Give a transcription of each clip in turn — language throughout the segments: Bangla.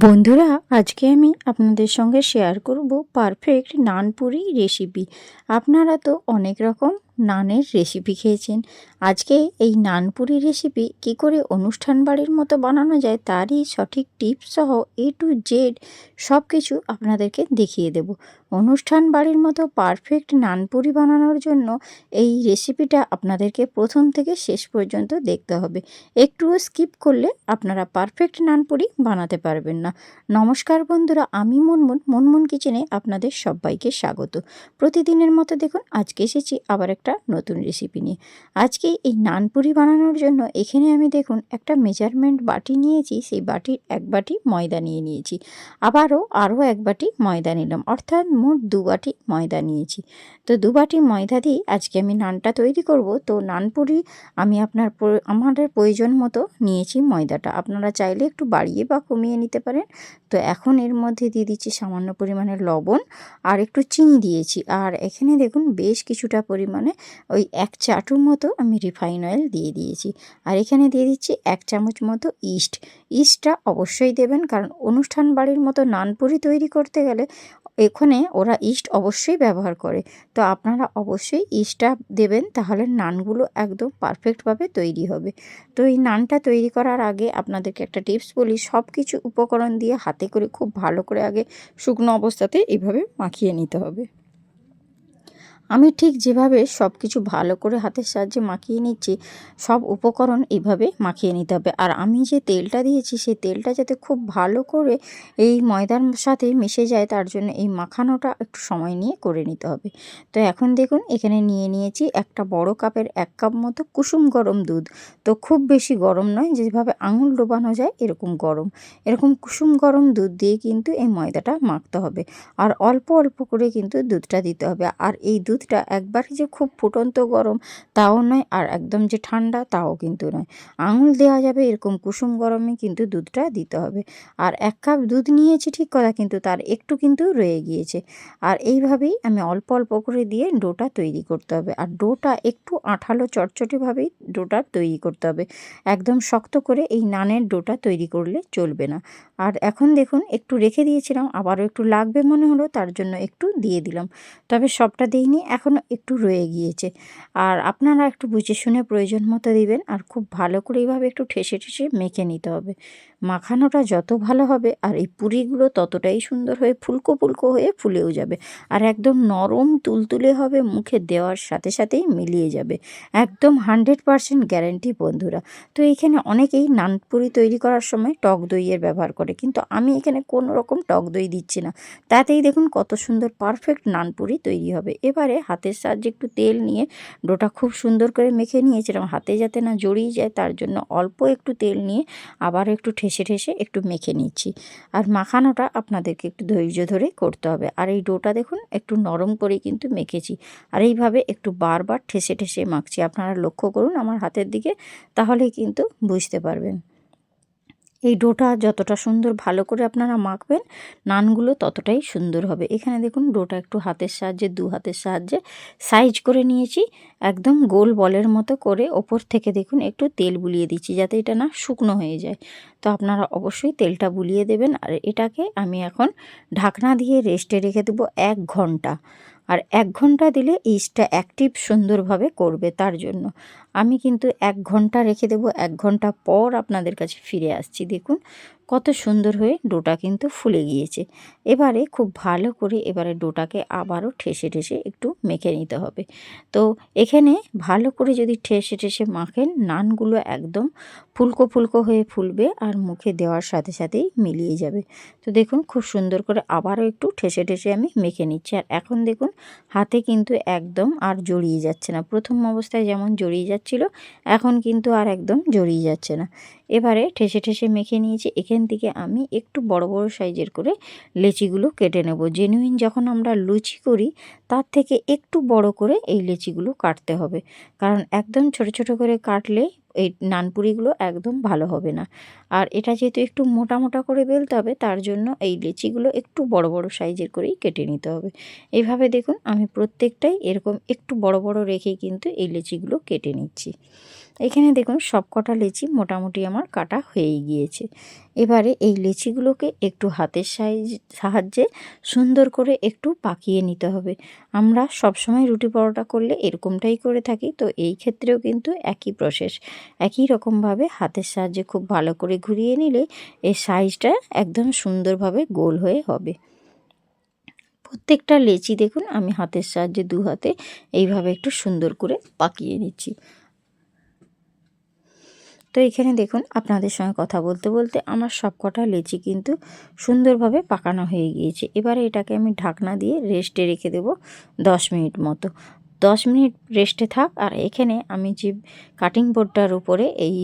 বন্ধুরা আজকে আমি আপনাদের সঙ্গে শেয়ার করব পারফেক্ট নানপুরি রেসিপি আপনারা তো অনেক রকম নানের রেসিপি খেয়েছেন। আজকে এই নানপুরি রেসিপি কি করে অনুষ্ঠান বাড়ির মতো বানানো যায় তারই সঠিক টিপস সহ এ টু জেড সব কিছু আপনাদেরকে দেখিয়ে দেব। অনুষ্ঠান বাড়ির মতো পারফেক্ট নানপুরি বানানোর জন্য এই রেসিপিটা আপনাদেরকে প্রথম থেকে শেষ পর্যন্ত দেখতে হবে। একটুও স্কিপ করলে আপনারা পারফেক্ট নানপুরি বানাতে পারবেন না। নমস্কার বন্ধুরা, আমি মনমুন। মনমুন কিচেনে আপনাদের সবাইকে স্বাগত। প্রতিদিনের মতো দেখুন, আজকে এসেছি আবার একটা নতুন রেসিপি নিয়ে আজকে এই নানপুরি বানানোর জন্য এখানে আমি দেখুন একটা মেজারমেন্ট বাটি নিয়েছি, সেই বাটির এক বাটি ময়দা নিয়ে নিয়েছি। আবারও আরও এক বাটি ময়দা নিলাম, অর্থাৎ মোট দু বাটি ময়দা নিয়েছি। তো দু বাটি ময়দা দিয়ে আজকে আমি নানটা তৈরি করব। তো নানপুরি আমি আপনার আমাদের প্রয়োজন মতো নিয়েছি ময়দাটা। আপনারা চাইলে একটু বাড়িয়ে বা কমিয়ে নিতে পারেন। তো এখন এর মধ্যে দিয়ে দিচ্ছি সামান্য পরিমাণে লবণ আর একটু চিনি দিয়েছি। আর এখানে দেখুন বেশ কিছুটা পরিমাণে ওই এক চাটুর মতো আমি রিফাইন অয়েল দিয়ে দিয়েছি। আর এখানে দিয়ে দিচ্ছি এক চামচ মতো ইস্ট। ইস্টটা অবশ্যই দেবেন, কারণ অনুষ্ঠান বাড়ির মতো নানপুরি তৈরি করতে গেলে এখানে ওরা ইস্ট অবশ্যই ব্যবহার করে। তো আপনারা অবশ্যই ইস্টটা দেবেন, তাহলে নানগুলো একদম পারফেক্টভাবে তৈরি হবে। তো এই নানটা তৈরি করার আগে আপনাদেরকে একটা টিপস বলি সব কিছু উপকরণ দিয়ে হাতে করে খুব ভালো করে আগে শুকনো অবস্থাতে এইভাবে মাখিয়ে নিতে হবে। আমি ঠিক যেভাবে সব কিছু ভালো করে হাতের সাহায্যে মাখিয়ে নিচ্ছি, সব উপকরণ এইভাবে মাখিয়ে নিতে হবে। আর আমি যে তেলটা দিয়েছি, সেই তেলটা যাতে খুব ভালো করে এই ময়দার সাথে মিশে যায়, তার জন্য এই মাখানোটা একটু সময় নিয়ে করে নিতে হবে। তো এখন দেখুন, এখানে নিয়ে নিয়েছি একটা বড় কাপের এক কাপ মতো কুসুম গরম দুধ। তো খুব বেশি গরম নয়, যেভাবে আঙুল ডোবানো যায়, এরকম গরম। এরকম কুসুম গরম দুধ দিয়ে কিন্তু এই ময়দাটা মাখতে হবে। আর অল্প অল্প করে কিন্তু দুধটা দিতে হবে। আর এই দুধ দুধটা একবারে যে খুব ফুটন্ত গরম, তাও নয় আর একদম যে ঠান্ডা, তাও কিন্তু নয়। আঙুল দেওয়া যাবে এরকম কুসুম গরমে কিন্তু দুধটা দিতে হবে। আর এক কাপ দুধ নিয়েছি ঠিক কথা, কিন্তু তার একটু কিন্তু রয়ে গিয়েছে। আর এইভাবেই আমি অল্প অল্প করে দিয়ে ডোটা তৈরি করতে হবে। আর ডোটা একটু আঠালো চটচটেভাবেই ডোটা তৈরি করতে হবে। একদম শক্ত করে এই নানের ডোটা তৈরি করলে চলবে না। আর এখন দেখুন, একটু রেখে দিয়েছিলাম, আবারও একটু লাগবে মনে হলো, তার জন্য একটু দিয়ে দিলাম। তবে সবটা দিইনি এখনও একটু রয়ে গিয়েছে। আর আপনারা একটু বুঝে শুনে প্রয়োজন মতো দিবেন, আর খুব ভালো করে এইভাবে একটু ঠেসে ঠেসে মেখে নিতে হবে। মাখানোটা যত ভালো হবে, আর এই পুরিগুলো ততটাই সুন্দর হয়ে ফুলকো ফুলকো হয়ে ফুলেও যাবে। আর একদম নরম তুলতুলে হবে, মুখে দেওয়ার সাথে সাথেই মিলিয়ে যাবে। একদম হান্ড্রেড পারসেন্ট গ্যারেন্টি বন্ধুরা। তো এখানে অনেকেই নানপুরি তৈরি করার সময় টক দইয়ের ব্যবহার করে, কিন্তু আমি এখানে কোনো রকম টক দই দিচ্ছি না। তাতেই দেখুন কত সুন্দর পারফেক্ট নানপুরি তৈরি হবে। এবারে হাতের সাহায্যে একটু তেল নিয়ে ডোটা খুব সুন্দর করে মেখে নিয়েছিলাম। হাতে যাতে না জড়িয়ে যায়, তার জন্য অল্প একটু তেল নিয়ে আবার একটু ঠেসে ঠেসে একটু মেখে নিচ্ছি। আর মাখানোটা আপনাদেরকে একটু ধৈর্য ধরে করতে হবে। আর এই ডোটা দেখুন, একটু নরম করে কিন্তু মেখেছি। আর এইভাবে একটু বারবার ঠেসে ঠেসে মাখছি। আপনারা লক্ষ্য করুন আমার হাতের দিকে, তাহলেই কিন্তু বুঝতে পারবেন। এই ডোটা যতটা সুন্দর ভালো করে আপনারা মাখবেন, নানগুলো ততটাই সুন্দর হবে। এখানে দেখুন ডোটা একটু হাতের সাহায্যে, দু হাতের সাহায্যে সাইজ করে নিয়েছি। একদম গোল বলের মতো করে ওপর থেকে দেখুন একটু তেল বুলিয়ে দিচ্ছি যাতে এটা না শুকনো হয়ে যায়। তো আপনারা অবশ্যই তেলটা বুলিয়ে দেবেন আর এটাকে আমি এখন ঢাকনা দিয়ে রেস্টে রেখে দেবো এক ঘণ্টা। আর এক ঘণ্টা দিলে ইস্টটা অ্যাক্টিভ সুন্দরভাবে করবে তার জন্য। আমি কিন্তু এক ঘণ্টা রেখে দেবো, এক ঘণ্টা পর আপনাদের কাছে ফিরে আসছি। দেখুন, কত সুন্দর হয়ে ডোটা কিন্তু ফুলে গিয়েছে। এবারে খুব ভালো করে এবারে ডোটাকে আবারও ঠেসে ঠেসে একটু মেখে নিতে হবে। তো এখানে ভালো করে যদি ঠেসে ঠেসে মাখেন, নানগুলো একদম ফুলকো ফুলকো হয়ে ফুলবে আর মুখে দেওয়ার সাথে সাথেই মিলিয়ে যাবে। তো দেখুন, খুব সুন্দর করে আবারও একটু ঠেসে ঠেসে আমি মেখে নিচ্ছি। আর এখন দেখুন, হাতে কিন্তু একদম আর জড়িয়ে যাচ্ছে না। প্রথম অবস্থায় যেমন জড়িয়ে যাচ্ছিল এখন কিন্তু আর একদম জড়িয়ে যাচ্ছে না। এবারে ঠেসে ঠেসে মেখে নিয়েছি, এখান থেকে আমি একটু বড় বড় সাইজের করে লেচিগুলো কেটে নেব। জেনুইন যখন আমরা লুচি করি, তার থেকে একটু বড় করে এই লেচিগুলো কাটতে হবে। কারণ একদম ছোট ছোট করে কাটলে এই নানপুরিগুলো একদম ভালো হবে না। আর এটা যেহেতু একটু মোটা মোটা করে বেলতে হবে, তার জন্য এই লিচিগুলো একটু বড় বড় সাইজের করেই কেটে নিতে হবে। এভাবে দেখুন, আমি প্রত্যেকটাই এরকম একটু বড় বড় রেখেই কিন্তু এই লিচিগুলো কেটে নিচ্ছি। এখানে দেখুন সব কটা লেচি মোটামুটি আমার কাটা হয়েই গিয়েছে। এবারে এই লেচিগুলোকে একটু হাতের সাইজ, সাহায্যে সুন্দর করে একটু পাকিয়ে নিতে হবে। আমরা সবসময় রুটি পরোটা করলে এরকমটাই করে থাকি, তো এই ক্ষেত্রেও কিন্তু একই প্রসেস। একই রকমভাবে হাতের সাহায্যে খুব ভালো করে ঘুরিয়ে নিলে এই সাইজটা একদম সুন্দরভাবে গোল হয়ে হবে। প্রত্যেকটা লেচি দেখুন আমি হাতের সাহায্যে দু হাতে এইভাবে একটু সুন্দর করে পাকিয়ে নিচ্ছি। তো এখানে দেখুন, আপনাদের সঙ্গে কথা বলতে বলতে আমার সব কটা লেচি কিন্তু সুন্দরভাবে পাকানো হয়ে গিয়েছে। এবারে এটাকে আমি ঢাকনা দিয়ে রেস্টে রেখে দেব দশ মিনিট মতো। দশ মিনিট রেস্টে থাক, আর এখানে আমি যে কাটিং বোর্ডটার উপরে এই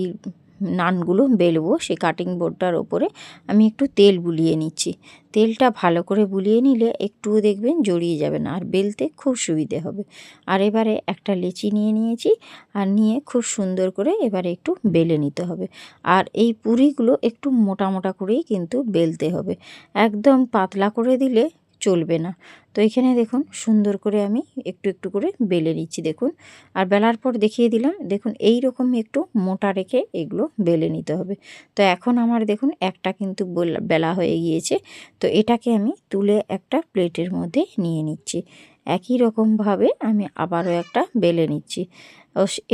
নানগুলো বেলবো, সেই কাটিং বোর্ডটার ওপরে আমি একটু তেল বুলিয়ে নিচ্ছি। তেলটা ভালো করে বুলিয়ে নিলে একটু দেখবেন জড়িয়ে যাবে না, আর বেলতে খুব সুবিধে হবে। আর এবারে একটা লেচি নিয়ে নিয়েছি, আর নিয়ে খুব সুন্দর করে এবারে একটু বেলে নিতে হবে। আর এই পুরিগুলো একটু মোটা মোটা করেই কিন্তু বেলতে হবে। একদম পাতলা করে দিলে চলবে না। তো এখানে দেখুন সুন্দর করে আমি একটু একটু করে বেলে নিচ্ছি, দেখুন। আর বেলার পর দেখিয়ে দিলাম, দেখুন এই রকম একটু মোটা রেখে এগুলো বেলে নিতে হবে। তো এখন আমার দেখুন একটা কিন্তু বেলা হয়ে গিয়েছে। তো এটাকে আমি তুলে একটা প্লেটের মধ্যে নিয়ে নিচ্ছি। একই রকমভাবে আমি আবারও একটা বেলে নিচ্ছি।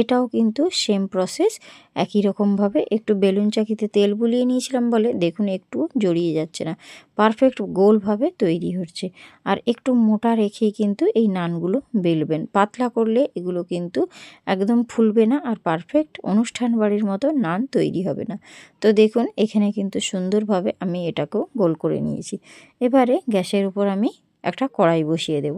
এটাও কিন্তু সেম প্রসেস একই রকমভাবে একটু বেলুন চাকিতে তেল বুলিয়ে নিয়েছিলাম বলে দেখুন একটু জড়িয়ে যাচ্ছে না। পারফেক্ট গোলভাবে তৈরি হচ্ছে। আর একটু মোটা রেখেই কিন্তু এই নানগুলো বেলবেন। পাতলা করলে এগুলো কিন্তু একদম ফুলবে না আর পারফেক্ট অনুষ্ঠান বাড়ির মতো নান তৈরি হবে না। তো দেখুন এখানে কিন্তু সুন্দরভাবে আমি এটাকেও গোল করে নিয়েছি। এবারে গ্যাসের উপর আমি একটা কড়াই বসিয়ে দেব।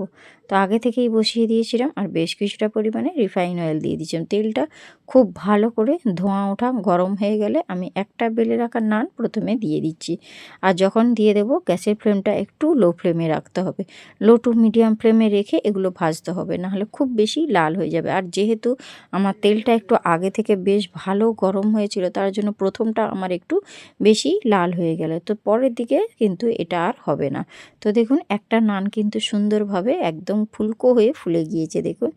তো আগে থেকেই বসিয়ে দিয়েছিলাম আর বেশ কিছুটা পরিমাণে রিফাইন অয়েল দিয়ে দিয়েছিলাম। তেলটা খুব ভালো করে ধোঁয়া ওঠা গরম হয়ে গেলে আমি একটা বেলে রাখার নান প্রথমে দিয়ে দিচ্ছি। আর যখন দিয়ে দেব, গ্যাসের ফ্লেমটা একটু লো ফ্লেমে রাখতে হবে। লো টু মিডিয়াম ফ্লেমে রেখে এগুলো ভাজতে হবে, নাহলে খুব বেশি লাল হয়ে যাবে। আর যেহেতু আমার তেলটা একটু আগে থেকে বেশ ভালো গরম হয়েছিল, তার জন্য প্রথমটা আমার একটু বেশি লাল হয়ে গেল। তো পরের দিকে কিন্তু এটা আর হবে না। তো দেখুন, একটা নান কিন্তু সুন্দরভাবে একদম ফুলকো হয়ে ফুলে গিয়েছে, দেখুন।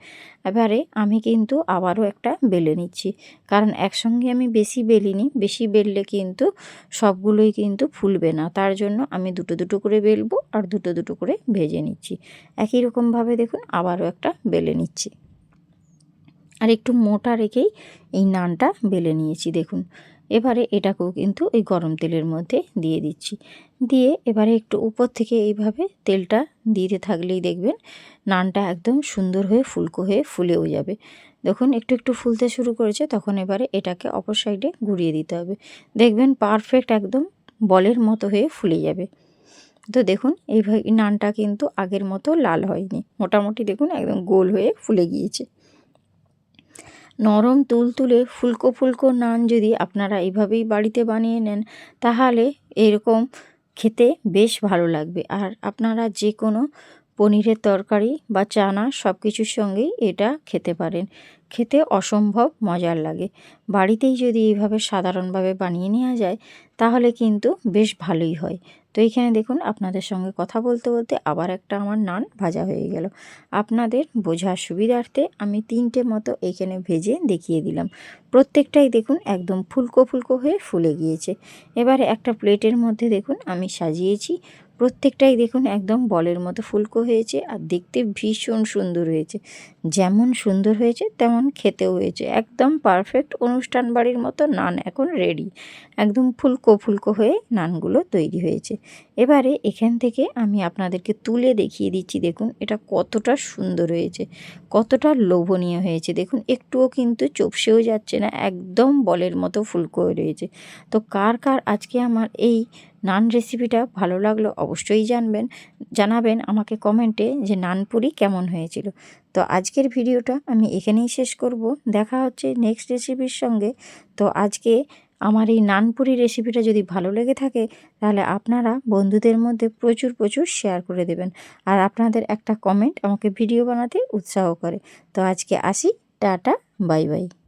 এবারে আমি কিন্তু আবারও একটা বেলে নিচ্ছি। কারণ একসঙ্গে আমি বেশি বেলিনি, বেশি বেললে কিন্তু সবগুলোই কিন্তু ফুলবে না। তার জন্য আমি দুটো দুটো করে বেলবো আর দুটো দুটো করে ভেজে নিচ্ছি। একই রকমভাবে দেখুন, আবারও একটা বেলে নিচ্ছি। আর একটু মোটা রেখেই এই নানটা বেলে নিয়েছি, দেখুন। এবারে এটাকেও কিন্তু এই গরম তেলের মধ্যে দিয়ে দিচ্ছি। দিয়ে এবারে একটু উপর থেকে এইভাবে তেলটা দিতে থাকলেই দেখবেন নানটা একদম সুন্দর হয়ে ফুলকো হয়ে ফুলেও যাবে। দেখুন, একটু একটু ফুলতে শুরু করেছে, তখন এবারে এটাকে অপর সাইডে ঘুরিয়ে দিতে হবে। দেখবেন পারফেক্ট একদম বলের মতো হয়ে ফুলে যাবে। তো দেখুন, এইভাবে নানটা কিন্তু আগের মতো লাল হয়নি। মোটামুটি দেখুন, একদম গোল হয়ে ফুলে গিয়েছে। নরম তুলতুলে ফুলকো ফুলকো নান যদি আপনারা এভাবেই বাড়িতে বানিয়ে নেন, তাহলে এরকম খেতে বেশ ভালো লাগবে। আর আপনারা যে কোনো পনিরের তরকারি বা চানা সব কিছুর সঙ্গেই এটা খেতে পারেন। খেতে অসম্ভব মজার লাগে। বাড়িতেই যদি এইভাবে সাধারণভাবে বানিয়ে নেওয়া যায়, তাহলে কিন্তু বেশ ভালোই হয়। তো এইখানে দেখুন, আপনাদের সঙ্গে কথা বলতে বলতে আবার একটা আমার নান ভাজা হয়ে গেল। আপনাদের বোঝার সুবিধার্থে আমি তিনটে মতো এইখানে ভেজে দেখিয়ে দিলাম। প্রত্যেকটাই দেখুন, একদম ফুলকো ফুলকো হয়ে ফুলে গিয়েছে। এবারে একটা প্লেটের মধ্যে দেখুন, আমি সাজিয়েছি প্রত্যেকটাই দেখুন একদম বলের মতো ফুলকো হয়েছে আর দেখতে ভীষণ সুন্দর হয়েছে। যেমন সুন্দর হয়েছে, তেমন খেতেও হয়েছে। একদম পারফেক্ট অনুষ্ঠান বাড়ির মতো নান এখন রেডি একদম ফুলকো ফুলকো হয়ে নানগুলো তৈরি হয়েছে। এবারে এখান থেকে আমি আপনাদেরকে তুলে দেখিয়ে দিচ্ছি, দেখুন এটা কতটা সুন্দর হয়েছে, কতটা লোভনীয় হয়েছে। দেখুন একটুও কিন্তু চোপসেও যাচ্ছে না, একদম বলের মতো ফুলকো রয়েছে। তো কার কার আজকে আমার এই নান রেসিপিটা ভালো লাগল অবশ্যই জানবেন। জানাবেন আমাকে কমেন্টে যে নানপুরি কেমন হয়েছিল। তো আজকের ভিডিওটা আমি এখানেই শেষ করব। দেখা হচ্ছে নেক্সট রেসিপির সঙ্গে। তো আজকে আমার এই নানপুরি রেসিপিটা যদি ভালো লেগে থাকে, তাহলে আপনারা বন্ধুদের মধ্যে প্রচুর প্রচুর শেয়ার করে দেবেন। আর আপনাদের একটা কমেন্ট আমাকে ভিডিও বানাতে উৎসাহ করে। তো আজকে আসি। Tata bye bye